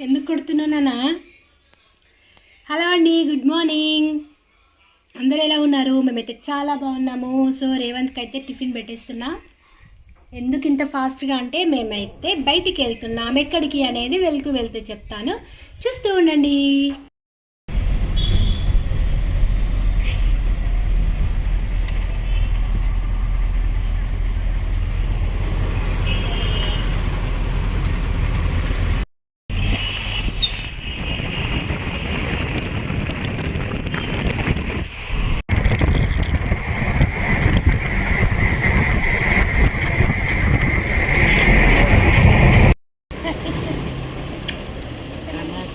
ఎందుకు కొడుతున్నానా హలో అండి గుడ్ మార్నింగ్. అందరూ ఎలా ఉన్నారు? మేమైతే చాలా బాగున్నాము. సో రేవంత్కి అయితే టిఫిన్ పెట్టేస్తున్నా. ఎందుకు ఇంత ఫాస్ట్గా అంటే మేమైతే బయటికి వెళ్తున్నాం. ఎక్కడికి అనేది వెళ్తూ వెళ్తూ చెప్తాను. చూస్తూ ఉండండి.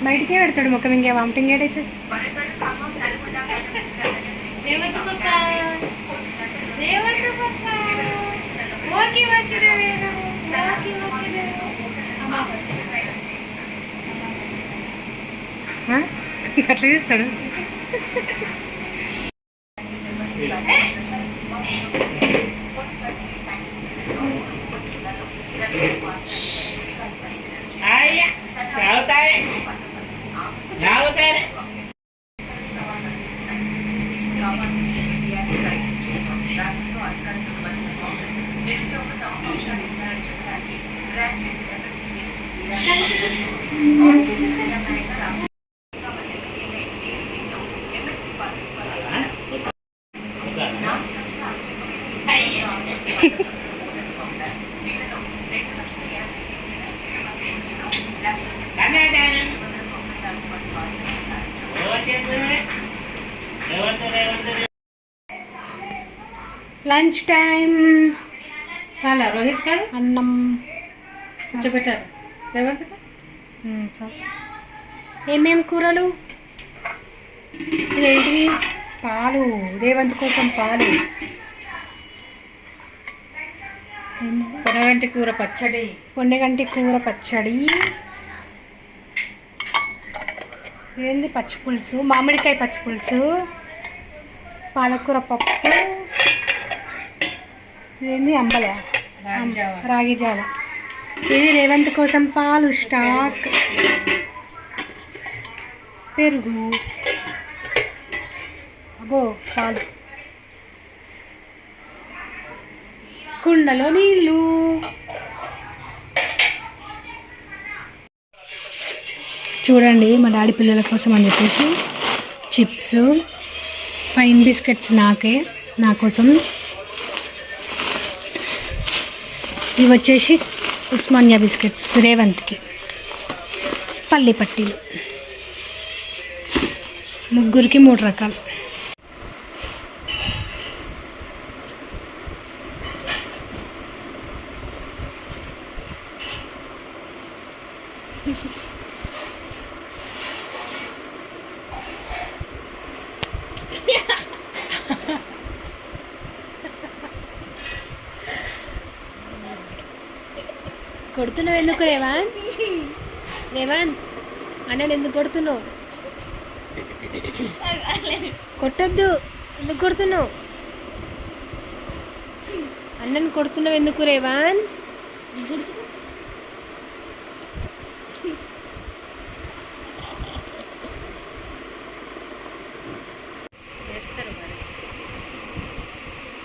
బయటికే పెడతాడు ముఖం ఇంకే వామిటింగ్ ఏడైతే అట్లా చేస్తాడు? అవుతాయి రేవంత్ పప్ప ఓకే వచ్చుడే వేరు ఓకే వచ్చుడే అట్లా చేస్తాడు లంచ్ టైం చాలా రోహిత్ కాదు అన్నం కూర్చోబెట్టారు. రేవంత్ ఉమ్, చాలు. ఏమేం కూరలు? ఇదేంటివి పాలు. రేవంత్ కోసం పాలు. పొనగంటి కూర పచ్చడి. పొండగంటి కూర పచ్చడి. ఏంది పచ్చి పులుసు? మామిడికాయ పచ్చి పులుసు. పాలకూర పప్పు. ఏంది అంబలే. రాగి జావ. ఇది రేవంత్ కోసం పాలు స్టాక్? పెరుగు. అబో పాలు. కుండలో నీళ్ళు. చూడండి మా డాడీ పిల్లల కోసం అని చెప్పేసి చిప్స్ ఫైన్ బిస్కెట్స్ నాకే నా కోసం. ఇవి వచ్చేసి ఉస్మానియా బిస్కెట్స్ రేవంత్కి పల్లి పట్టీలు ముగ్గురికి మూడు రకాలు కొడుతున్నావు ఎందుకు రేవాన్? రేవాన్ అన్నని ఎందుకు కొడుతున్నావు? కొట్టద్దు ఎందుకు కొడుతున్నావు? అన్నని కొడుతున్నావు ఎందుకు రేవాన్?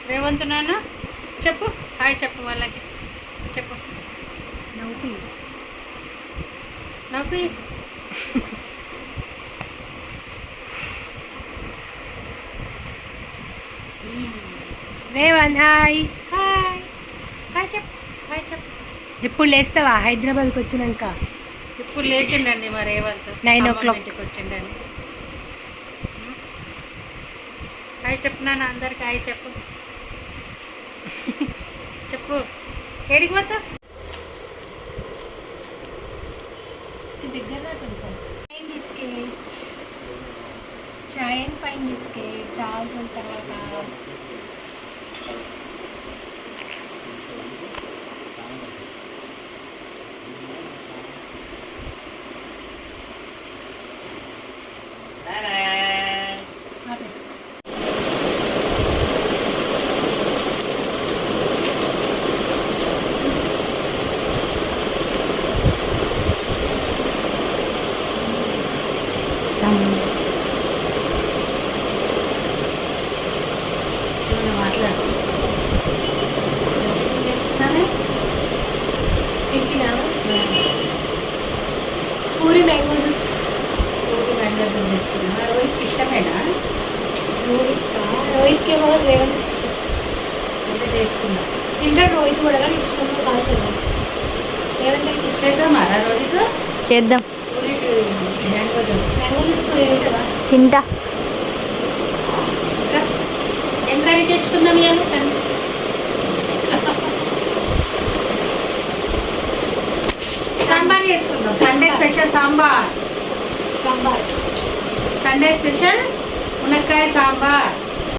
రేవంత్ నాన్న చెప్పు. హాయ్ చెప్పు వాళ్ళకి. నవ్వు నవ్వి రేవాన్ హాయ్ హాయ్ హాయ్ చెప్పు హాయ్ చెప్పు ఎప్పుడు లేస్తావా? హైదరాబాద్కి వచ్చినాక. ఇప్పుడు లేచిండండి మరి రేవంత్. Nine అమ్మమ్మ o'clock. ఇంటికి వచ్చిండండి హాయ్ చెప్పు నాన్న. అందరికి హాయ్ చెప్పు చెప్పు. ఏడికి పోతావు? చాయ్ అండ్ ఫైన్ బిస్కెట్ చాలా రోజుల తర్వాత puri mango juice. Puri mango చేసుకున్నా రోహిత్ ఇష్టమేనా? రోహిత్ రోహిత్కి ఏమో రేవంత్ ఇష్టం. అంటే చేసుకున్నా తింటాడు రోహిత్ కూడా కానీ ఇష్టం కాదు కదా. రేవంత్ అయితే ఇష్టం? చేద్దామారా రోహిత్? చేద్దాం. Puri mango juice. Mango juice puri తింటావా? తింటా. ఇంకా? ఏం కర్రీ తెచ్చుకుందాం ఇవాళ? சாம்பார். சாம்பார். சண்டே ஸ்பெஷல் முனக்காய் சாம்பார்.